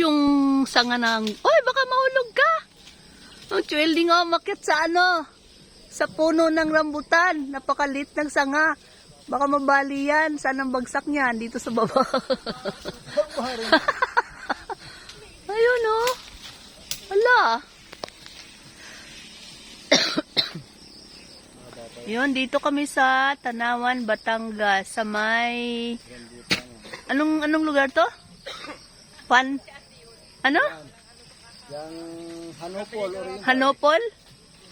yung sanga ng... Oy, baka mahulog ka! Ang chwelding nga umakyat sa ano, sa puno ng rambutan. Napakalit ng sanga. Baka mabali yan. Saan ang bagsak niyan? Dito sa baba. Ayun oh. Wala. Yun, dito kami sa Tanawan, Batangas, sa may... Anong anong lugar to? Pan... Ano? Yang Hanopol Oriental. Hanopol?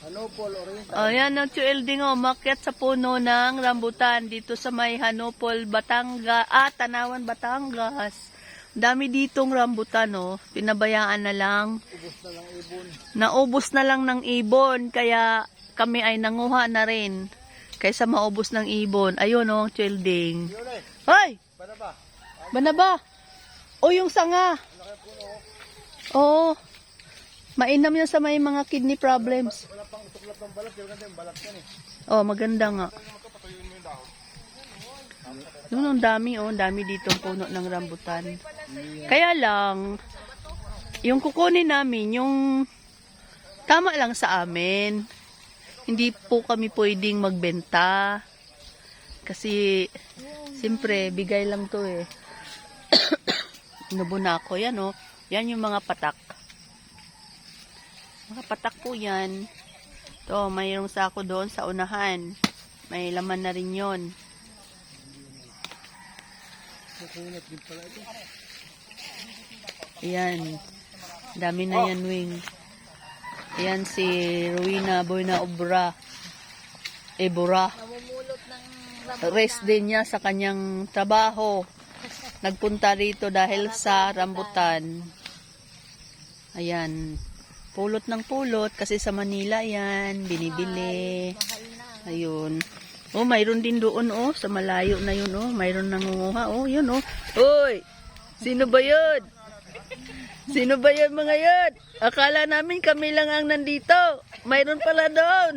Hanopol Oriental. O yan, ang chuelding oh, umakyat sa puno ng rambutan dito sa may Hanopol, Batangas, ah, Tanawan, Batangas. Dami ditong rambutan, oh. Pinabayaan na lang. Ubus na lang ibon. Naubos na lang ng ibon, kaya kami ay nanguha na rin. Kaysa maubos ng ibon. Ayun, oh, chuelding. Yun eh. Hoy! Para ba? Bana ba? O yung sanga. Oo. Mainam yan sa may mga kidney problems. Wala pang tuklap ng balat. Pero ganda yung balat yan eh. Oh, maganda nga. Doon ang dami oh, ang dami dito puno ng rambutan. Kaya lang, yung kukunin namin, yung tama lang sa amin. Hindi po kami pwedeng magbenta. Kasi, siyempre, bigay lang to eh. Nabuna ko yan oh. Yan yung mga patak. Mga patak po yan. To, mayroong sako doon sa unahan. May laman na rin yon. Ayan. Dami na yan, Wing. Ayan si Rowena Boyna Obra. Ebora. Rest din niya sa kanyang trabaho. Nagpunta rito dahil sa rambutan. Ayan. Pulot ng pulot kasi sa Manila yan. Binibili. Ayun. Oh, mayroon din doon oh. Sa malayo na yun oh. Mayroon nangunguha oh. Yun oh. Hoy! Sino ba yun? Sino ba yun mga yun? Akala namin kami lang ang nandito. Mayroon pala doon.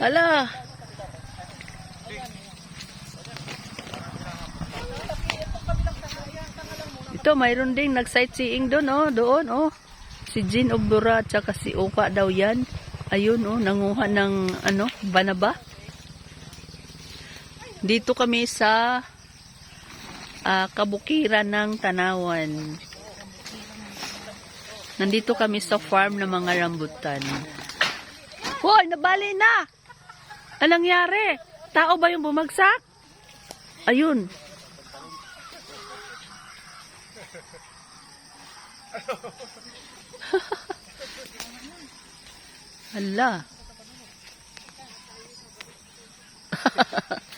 Ala. Ito, mayroon ding nag-sightseeing doon, oh, doon, oh. Si Jean Obdura at saka si Uka daw yan. Ayun, oh, nanguha ng, ano, banaba. Dito kami sa ah, kabukiran ng Tanawan. Nandito kami sa farm ng mga rambutan. Hoy, nabali na! Anong nangyari? Tao ba yung bumagsak? Ayun. Hala.